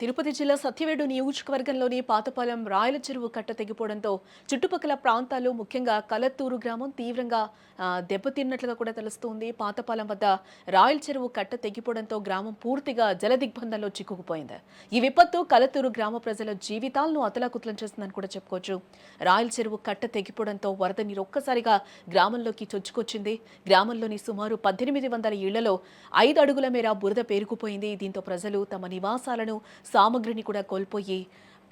తిరుపతి జిల్లా సత్యవేడు నియోజకవర్గంలోని పాతపాలెం రాయల చెరువు కట్ట తెగిపోవడంతో చుట్టుపక్కల ప్రాంతాలు ముఖ్యంగా కలత్తూరు గ్రామం తీవ్రంగా దెబ్బతిన్నట్లుగా కూడా తెలుస్తోంది. పాతపాలెం వద్ద రాయల చెరువు కట్ట తెగిపోవడంతో గ్రామం పూర్తిగా జలదిగ్బంధంలో చిక్కుకుపోయింది. ఈ విపత్తు కలత్తూరు గ్రామ ప్రజల జీవితాలను అతలాకుతలం చేస్తుందని కూడా చెప్పుకోవచ్చు. రాయల చెరువు కట్ట తెగిపోవడంతో వరద నీరు ఒక్కసారిగా గ్రామంలోకి చొచ్చుకొచ్చింది. గ్రామంలోని సుమారు పద్దెనిమిది వందల ఇళ్ళలో ఐదు అడుగుల మేర బురద పేరుకుపోయింది. దీంతో ప్రజలు తమ నివాసాలను సామగ్రిని కూడా కోల్పోయి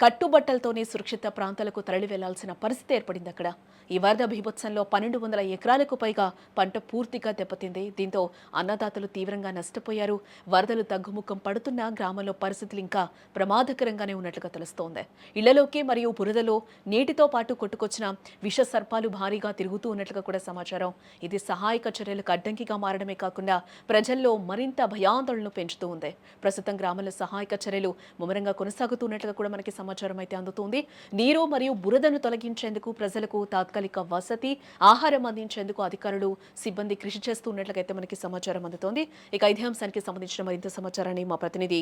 కట్టుబట్టలతోనే సురక్షిత ప్రాంతాలకు తరలి వెళ్ళాల్సిన పరిస్థితి ఏర్పడింది అక్కడ. ఈ వరద బీభత్సంలో పన్నెండు వందల ఎకరాలకు పైగా పంట పూర్తిగా దెబ్బతింది. దీంతో అన్నదాతలు తీవ్రంగా నష్టపోయారు. వరదలు తగ్గుముఖం పడుతున్నా గ్రామంలో పరిస్థితులు ఇంకా ప్రమాదకరంగానే ఉన్నట్లుగా తెలుస్తోంది. ఇళ్ళలోకి మరియు బురదలో నీటితో పాటు కొట్టుకొచ్చిన విష సర్పాలు భారీగా తిరుగుతూ ఉన్నట్లుగా కూడా సమాచారం. ఇది సహాయక చర్యలకు అడ్డంకిగా మారడమే కాకుండా ప్రజల్లో మరింత భయాందోళనలు పెంచుతూ ఉంది. ప్రస్తుతం గ్రామంలో సహాయక చర్యలు ముమ్మరంగా కొనసాగుతున్నట్లుగా కూడా మనకి సమాచారం సమాచారం అయితే అందుతోంది. నీరు మరియు బురదను తొలగించేందుకు ప్రజలకు తాత్కాలిక వసతి ఆహారం అందించేందుకు అధికారులు సిబ్బంది కృషి చేస్తున్నట్లయితే మనకి సమాచారం అందుతోంది. ఇక ఇదే అంశానికి సంబంధించిన మరింత సమాచారాన్ని మా ప్రతినిధి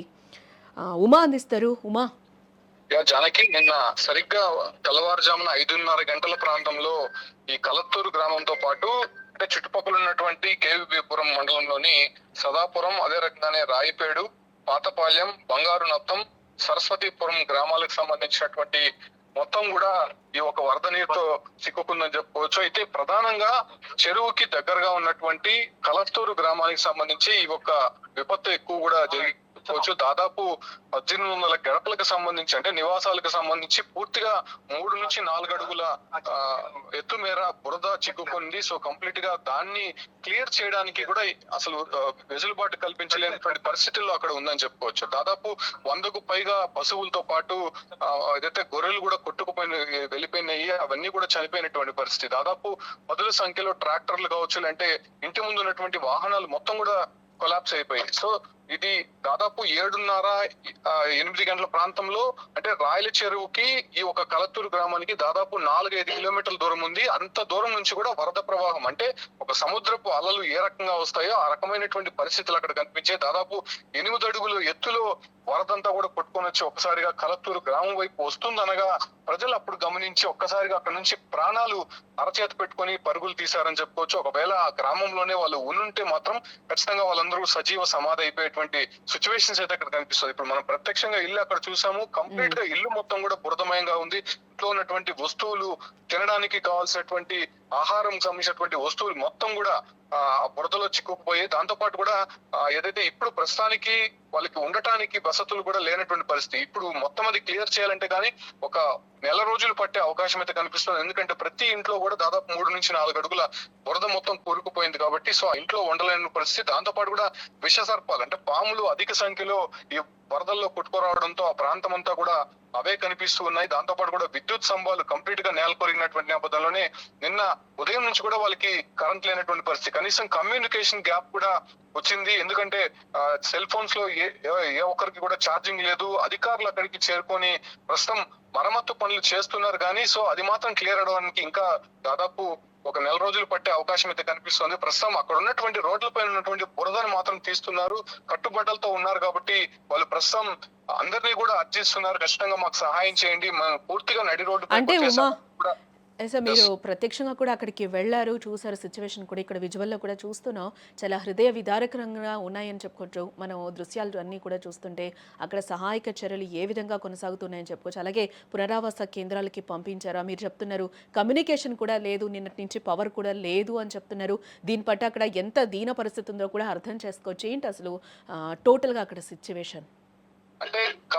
ఉమా అందిస్తారు. ఉమా. జానకి నిన్న సరిగ్గా తెల్లవారుజామున ఐదున్నర గంటల ప్రాంతంలో ఈ కలత్తూరు గ్రామంతో పాటు అంటే చుట్టుపక్కల ఉన్నటువంటి కేవీపురం మండలంలోని సదాపురం అదే రకంగానే రాయిపేడు పాతపాలెం బంగారు నత్తం సరస్వతిపురం గ్రామాలకు సంబంధించినటువంటి మొత్తం కూడా ఈ ఒక వరద నీరుతో చిక్కుకుందని చెప్పుకోవచ్చు. అయితే ప్రధానంగా చెరువుకి దగ్గరగా ఉన్నటువంటి కలస్తూరు గ్రామానికి సంబంధించి ఈ ఒక విపత్తు ఎక్కువ కూడా జరిగి చెప్పుకోవచ్చు దాదాపు పద్దెనిమిది వందల గడపలకు సంబంధించి అంటే నివాసాలకు సంబంధించి పూర్తిగా మూడు నుంచి నాలుగు అడుగుల ఎత్తు మేర బురద చిక్కుకుంది. సో కంప్లీట్గా దాన్ని క్లియర్ చేయడానికి కూడా అసలు వెసులుబాటు కల్పించలేనటువంటి పరిస్థితుల్లో అక్కడ ఉందని చెప్పుకోవచ్చు. దాదాపు వందకు పైగా పశువులతో పాటు ఏదైతే గొర్రెలు కూడా కొట్టుకుపోయిన వెళ్ళిపోయినాయి అవన్నీ కూడా చనిపోయినటువంటి పరిస్థితి. దాదాపు పదుల సంఖ్యలో ట్రాక్టర్లు కావచ్చు అంటే ఇంటి ముందు ఉన్నటువంటి వాహనాలు మొత్తం కూడా కొలాప్స్ అయిపోయాయి. సో ఇది దాదాపు ఏడున్నర ఎనిమిది గంటల ప్రాంతంలో అంటే రాయల చెరువుకి ఈ ఒక కలత్తూరు గ్రామానికి దాదాపు నాలుగైదు కిలోమీటర్ల దూరం ఉంది. అంత దూరం నుంచి కూడా వరద ప్రవాహం అంటే ఒక సముద్రపు అలలు ఏ రకంగా వస్తాయో ఆ రకమైనటువంటి పరిస్థితులు అక్కడ కనిపించే దాదాపు ఎనిమిది అడుగులు ఎత్తులో వరదంతా కూడా కొట్టుకొని వచ్చి ఒక్కసారిగా కలత్తూరు గ్రామం వైపు వస్తుందనగా ప్రజలు అప్పుడు గమనించి ఒక్కసారిగా అక్కడ నుంచి ప్రాణాలు అరచేత పెట్టుకొని పరుగులు తీశారని చెప్పుకోవచ్చు. ఒకవేళ ఆ గ్రామంలోనే వాళ్ళు ఉనుంటే మాత్రం ఖచ్చితంగా వాళ్ళందరూ సజీవ సమాధి అయిపోయేటువంటి సిచ్యువేషన్స్ అయితే అక్కడ కనిపిస్తుంది ఇప్పుడు మనం ప్రత్యక్షంగా ఇల్లు అక్కడ చూసాము. కంప్లీట్గా ఇల్లు మొత్తం కూడా బురదమయంగా ఉంది. ఇంట్లో ఉన్నటువంటి వస్తువులు తినడానికి కావాల్సినటువంటి ఆహారం సంబంధించినటువంటి వస్తువులు మొత్తం కూడా ఆ బురదలో చిక్కుకుపోయి దాంతో పాటు కూడా ఏదైతే ఇప్పుడు ప్రస్తుతానికి వాళ్ళకి ఉండటానికి వసతులు కూడా లేనటువంటి పరిస్థితి ఇప్పుడు మొత్తం అది క్లియర్ చేయాలంటే కానీ ఒక నెల రోజులు పట్టే అవకాశం అయితే కనిపిస్తుంది. ఎందుకంటే ప్రతి ఇంట్లో కూడా దాదాపు మూడు నుంచి నాలుగు అడుగుల బురద మొత్తం కూరుకుపోయింది కాబట్టి సో ఆ ఇంట్లో ఉండలేని పరిస్థితి. దాంతో పాటు కూడా విష సర్పాలు అంటే పాములు అధిక సంఖ్యలో ఈ వరదల్లో కొట్టుకురావడంతో ఆ ప్రాంతం అంతా కూడా అవే కనిపిస్తూ ఉన్నాయి. దాంతోపాటు కూడా విద్యుత్ స్తంభాలు కంప్లీట్గా నేలకొరిగినటువంటి నేపథ్యంలోనే నిన్న ఉదయం నుంచి కూడా వాళ్ళకి కరెంట్ లేనటువంటి పరిస్థితి. కనీసం కమ్యూనికేషన్ గ్యాప్ కూడా వచ్చింది. ఎందుకంటే సెల్ ఫోన్స్లో ఏ ఏ- ఏ ఒక్కరికి కూడా ఛార్జింగ్ లేదు. అధికారులు అక్కడికి చేరుకొని ప్రస్తుతం మరమ్మత్తు పనులు చేస్తున్నారు. కానీ సో అది మాత్రం క్లియర్ అవడానికి ఇంకా దాదాపు ఒక నెల రోజులు పట్టే అవకాశం అయితే కనిపిస్తుంది. ప్రస్తుతం అక్కడ ఉన్నటువంటి రోడ్ల పైన ఉన్నటువంటి బురదను మాత్రం తీస్తున్నారు. కట్టుబట్టలతో ఉన్నారు కాబట్టి వాళ్ళు ప్రస్తుతం అందరినీ కూడా అర్జిస్తున్నారు. ఖచ్చితంగా మాకు సహాయం చేయండి. మనం పూర్తిగా నడి రోడ్డు అంటే సార్ మీరు ప్రత్యక్షంగా కూడా అక్కడికి వెళ్ళారు చూసారు సిచ్యువేషన్ కూడా ఇక్కడ విజువల్లో కూడా చూస్తున్నాం. చాలా హృదయ విదారకరంగా ఉన్నాయని చెప్పుకోవచ్చు. మనం దృశ్యాలు అన్నీ కూడా చూస్తుంటే అక్కడ సహాయక చర్యలు ఏ విధంగా కొనసాగుతున్నాయని చెప్పుకోవచ్చు. అలాగే పునరావాస కేంద్రాలకి పంపించారా? మీరు చెప్తున్నారు కమ్యూనికేషన్ కూడా లేదు నిన్నటి నుంచి పవర్ కూడా లేదు అని చెప్తున్నారు. దీని పట్ల అక్కడ ఎంత దీన పరిస్థితి ఉందో కూడా అర్థం చేసుకోవచ్చు. ఏంటి అసలు టోటల్గా అక్కడ సిచ్యువేషన్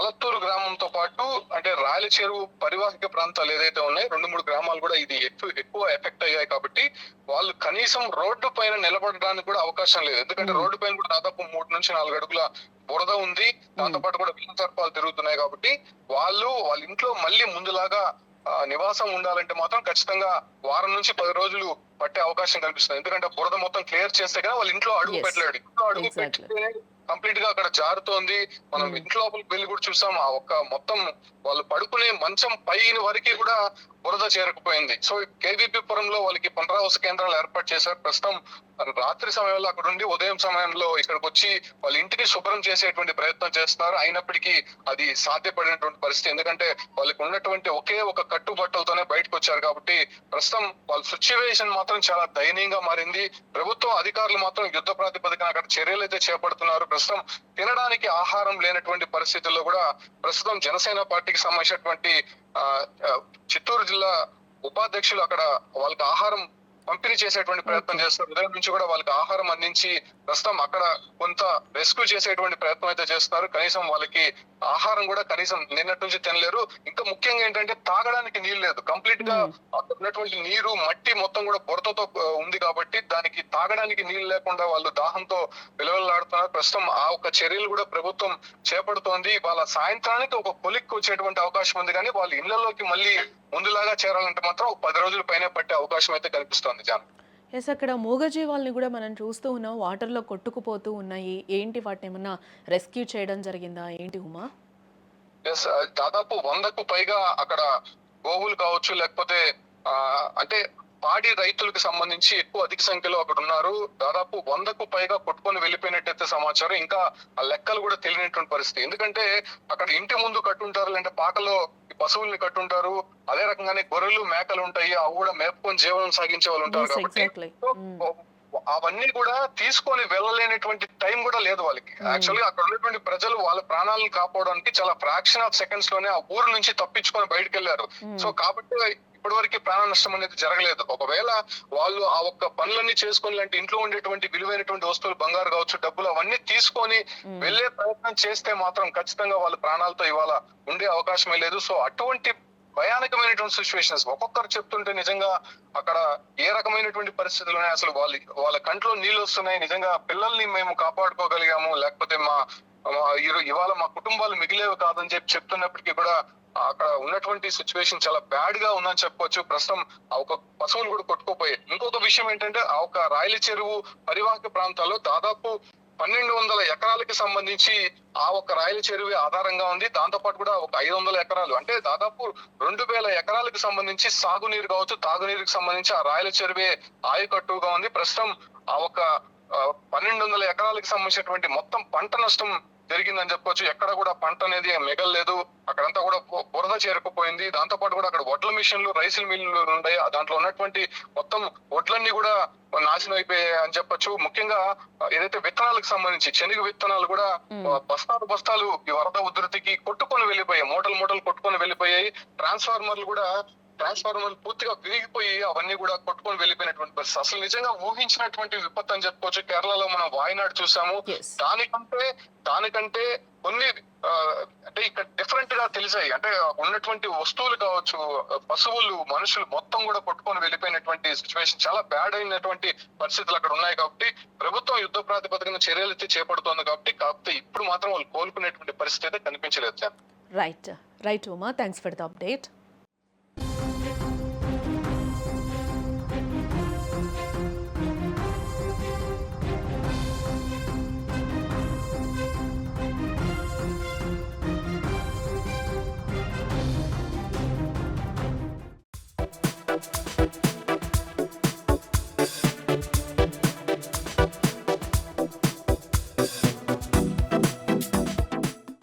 కలత్తూరు గ్రామంతో పాటు అంటే రాయల చెరువు పరివాహిక ప్రాంతాలు ఏదైతే ఉన్నాయో రెండు మూడు గ్రామాలు కూడా ఇది ఎక్కువ ఎక్కువ ఎఫెక్ట్ అయ్యాయి కాబట్టి వాళ్ళు కనీసం రోడ్డు పైన నిలబడడానికి కూడా అవకాశం లేదు ఎందుకంటే. రోడ్డు పైన కూడా దాదాపు మూడు నుంచి నాలుగు అడుగుల బురద ఉంది దాంతో పాటు కూడా విష సర్పాలు తిరుగుతున్నాయి కాబట్టి వాళ్ళు వాళ్ళ ఇంట్లో మళ్ళీ ముందులాగా నివాసం ఉండాలంటే మాత్రం ఖచ్చితంగా వారం నుంచి పది రోజులు పట్టే అవకాశం కనిపిస్తుంది ఎందుకంటే బురద మొత్తం క్లియర్ చేస్తే కదా వాళ్ళ ఇంట్లో అడుగు. పెట్టలేడు ఇంట్లో అడుగు Exactly. కంప్లీట్గా అక్కడ జారుతోంది. మనం ఇంట్లో లోపలికి వెళ్ళి కూడా చూసాం. ఆ ఒక్క మొత్తం వాళ్ళు పడుకునే మంచం పైన వరకు కూడా బురద చేరకపోయింది. సో కేవీపీపురంలో వాళ్ళకి పునరావాస కేంద్రాలు ఏర్పాటు చేశారు. ప్రస్తుతం రాత్రి సమయంలో అక్కడ ఉండి ఉదయం సమయంలో ఇక్కడికి వచ్చి వాళ్ళ ఇంటిని శుభ్రం చేసేటువంటి ప్రయత్నం చేస్తున్నారు. అయినప్పటికీ అది సాధ్యపడినటువంటి పరిస్థితి. ఎందుకంటే వాళ్ళకి ఉన్నటువంటి ఒకే ఒక కట్టుబట్టలతోనే బయటకు వచ్చారు కాబట్టి ప్రస్తుతం వాళ్ళ సిచ్యువేషన్ మాత్రం చాలా దయనీయంగా మారింది. ప్రభుత్వం అధికారులు మాత్రం యుద్ధ ప్రాతిపదికన అక్కడ చర్యలు అయితే చేపడుతున్నారు. ప్రస్తుతం తినడానికి ఆహారం లేనటువంటి పరిస్థితుల్లో కూడా ప్రస్తుతం జనసేన పార్టీకి సంబంధించినటువంటి చిత్తూరు జిల్లా ఉపాధ్యక్షులు అక్కడ వాళ్ళకి ఆహారం పంపిణీ చేసేటువంటి ప్రయత్నం చేస్తారు. ఉదయం నుంచి కూడా వాళ్ళకి ఆహారం అందించి ప్రస్తుతం అక్కడ కొంత రెస్క్యూ చేసేటువంటి ప్రయత్నం అయితే చేస్తున్నారు కనీసం వాళ్ళకి ఆహారం కూడా కనీసం నిన్నటి నుంచి తినలేరు. ఇంకా ముఖ్యంగా ఏంటంటే తాగడానికి నీళ్ళు లేదు. కంప్లీట్గా అక్కడ ఉన్నటువంటి నీరు మట్టి మొత్తం కూడా ఆ, ఉంది కాబట్టి దానికి తాగడానికి నీళ్ళు లేకుండా వాళ్ళు దాహంతో విలువలాడుతున్నారు ప్రస్తుతం ఆ ఒక చర్యలు కూడా ప్రభుత్వం చేపడుతోంది. వాళ్ళ సాయంత్రానికి ఒక కొలిక్కి వచ్చేటువంటి అవకాశం ఉంది. కానీ వాళ్ళ ఇళ్ళలోకి మళ్ళీ ముందులాగా చేరాలంటే మాత్రం పది రోజుల పైన పట్టే అవకాశం అయితే కనిపిస్తోంది జాన్. ఎస్ అక్కడ మూగజీవాల్ని కూడా మనం చూస్తూ ఉన్నాం. వాటర్లో కొట్టుకుపోతూ ఉన్నాయి. ఏంటి వాటిని ఏమన్నా రెస్క్యూ చేయడం జరిగిందా? ఏంటి ఉమా? ఎస్ దాదాపు వందకు పైగా అక్కడ గోవులు కావచ్చు లేకపోతే అంటే పాడి రైతులకు సంబంధించి ఎక్కువ అధిక సంఖ్యలో అక్కడ ఉన్నారు. దాదాపు వందకు పైగా కొట్టుకొని వెళ్ళిపోయినట్టయితే సమాచారం. ఇంకా ఆ లెక్కలు కూడా తెలియనటువంటి పరిస్థితి. ఎందుకంటే అక్కడ ఇంటి ముందు కట్టుంటారు లేదంటే పాకలో పశువుల్ని కట్టుంటారు. అదే రకంగానే గొర్రెలు మేకలు ఉంటాయి. అవి కూడా మేపుకొని జీవనం సాగించే వాళ్ళు ఉంటారు కాబట్టి exactly. So, Mm. అవన్నీ కూడా తీసుకొని వెళ్ళలేనటువంటి టైం కూడా లేదు వాళ్ళకి. యాక్చువల్లీ అక్కడ ఉన్నటువంటి ప్రజలు వాళ్ళ ప్రాణాలను కాపాడడానికి చాలా ఫ్రాక్షన్ ఆఫ్ సెకండ్స్లోనే ఆ ఊరు నుంచి తప్పించుకొని బయటకు వెళ్ళారు. సో కాబట్టి ఇప్పటి వరకు ప్రాణ నష్టం అనేది జరగలేదు. ఒకవేళ వాళ్ళు ఆ ఒక్క పనులన్నీ చేసుకొని లాంటి ఇంట్లో ఉండేటువంటి విలువైనటువంటి వస్తువులు బంగారు కావచ్చు డబ్బులు అవన్నీ తీసుకొని వెళ్ళే ప్రయత్నం చేస్తే మాత్రం ఖచ్చితంగా వాళ్ళ ప్రాణాలతో ఇవాళ ఉండే అవకాశమే లేదు. సో అటువంటి భయానకమైనటువంటి సిచ్యువేషన్స్ ఒక్కొక్కరు చెప్తుంటే నిజంగా అక్కడ ఏ రకమైనటువంటి పరిస్థితులు ఉన్నాయి? అసలు వాళ్ళ వాళ్ళ కంట్లో నీళ్ళు వస్తున్నాయి. నిజంగా పిల్లల్ని మేము కాపాడుకోగలిగాము. లేకపోతే మా ఇవాళ మా కుటుంబాలు మిగిలేవి కాదని చెప్పి చెప్తున్నప్పటికీ కూడా అక్కడ ఉన్నటువంటి సిచ్యువేషన్ చాలా బ్యాడ్గా ఉందని చెప్పొచ్చు. ప్రస్తుతం ఆ ఒక పశువులు కూడా కొట్టుకోపోయాయి. ఇంకొక విషయం ఏంటంటే ఆ ఒక రాయల చెరువు పరివాహక ప్రాంతాల్లో దాదాపు పన్నెండు వందల ఎకరాలకి సంబంధించి ఆ ఒక రాయల చెరువు ఆధారంగా ఉంది. దాంతో పాటు కూడా ఒక ఐదు వందల ఎకరాలు. అంటే దాదాపు రెండు వేల ఎకరాలకు సంబంధించి సాగునీరు కావచ్చు తాగునీరుకి సంబంధించి ఆ రాయల చెరువే ఆయుకట్టుగా ఉంది. ప్రస్తుతం ఆ ఒక పన్నెండు వందల ఎకరాలకు సంబంధించినటువంటి మొత్తం పంట నష్టం జరిగిందని చెప్పొచ్చు. ఎక్కడ కూడా పంట అనేది మిగలలేదు. అక్కడంతా కూడా బురద చేరుకుపోయింది. దాంతో పాటు కూడా అక్కడ వడ్ల మిషన్లు రైసుల మిల్లులు ఉన్నాయి ఆ దాంట్లో ఉన్నటువంటి మొత్తం వడ్లన్నీ కూడా నాశనం అయిపోయాయి అని చెప్పొచ్చు. ముఖ్యంగా ఏదైతే విత్తనాలకు సంబంధించి శనగ విత్తనాలు కూడా బస్తాలు బస్తాలు ఈ వరద ఉధృతికి కొట్టుకొని వెళ్ళిపోయాయి. మూటలు మూటలు కొట్టుకొని వెళ్ళిపోయాయి. ట్రాన్స్ఫార్మర్లు కూడా ట్రాన్స్ఫార్మర్లు పూర్తిగా విరిగిపోయి అవన్నీ కూడా కొట్టుకొని వెళ్ళిపోయినటువంటి పరిస్థితి. అసలు నిజంగా ఊహించినటువంటి విపత్తు అని చెప్పుకోవచ్చు. కేరళలో మనం వాయనాడు చూసాము. దానికంటే దానికంటే కొన్ని అంటే ఇక్కడ డిఫరెంట్గా తెలిసాయి. అంటే ఉన్నటువంటి వస్తువులు కావచ్చు పశువులు మనుషులు మొత్తం కూడా కొట్టుకొని వెళ్ళిపోయినటువంటి సిచ్యువేషన్ చాలా బ్యాడ్ అయినటువంటి పరిస్థితులు అక్కడ ఉన్నాయి కాబట్టి ప్రభుత్వం యుద్ధ ప్రాతిపదికన చర్యలు అయితే చేపడుతోంది కాబట్టి కాకపోతే ఇప్పుడు మాత్రం వాళ్ళు కోలుకునేటువంటి పరిస్థితి అయితే కనిపించలేదు. Right right Uma thanks for the update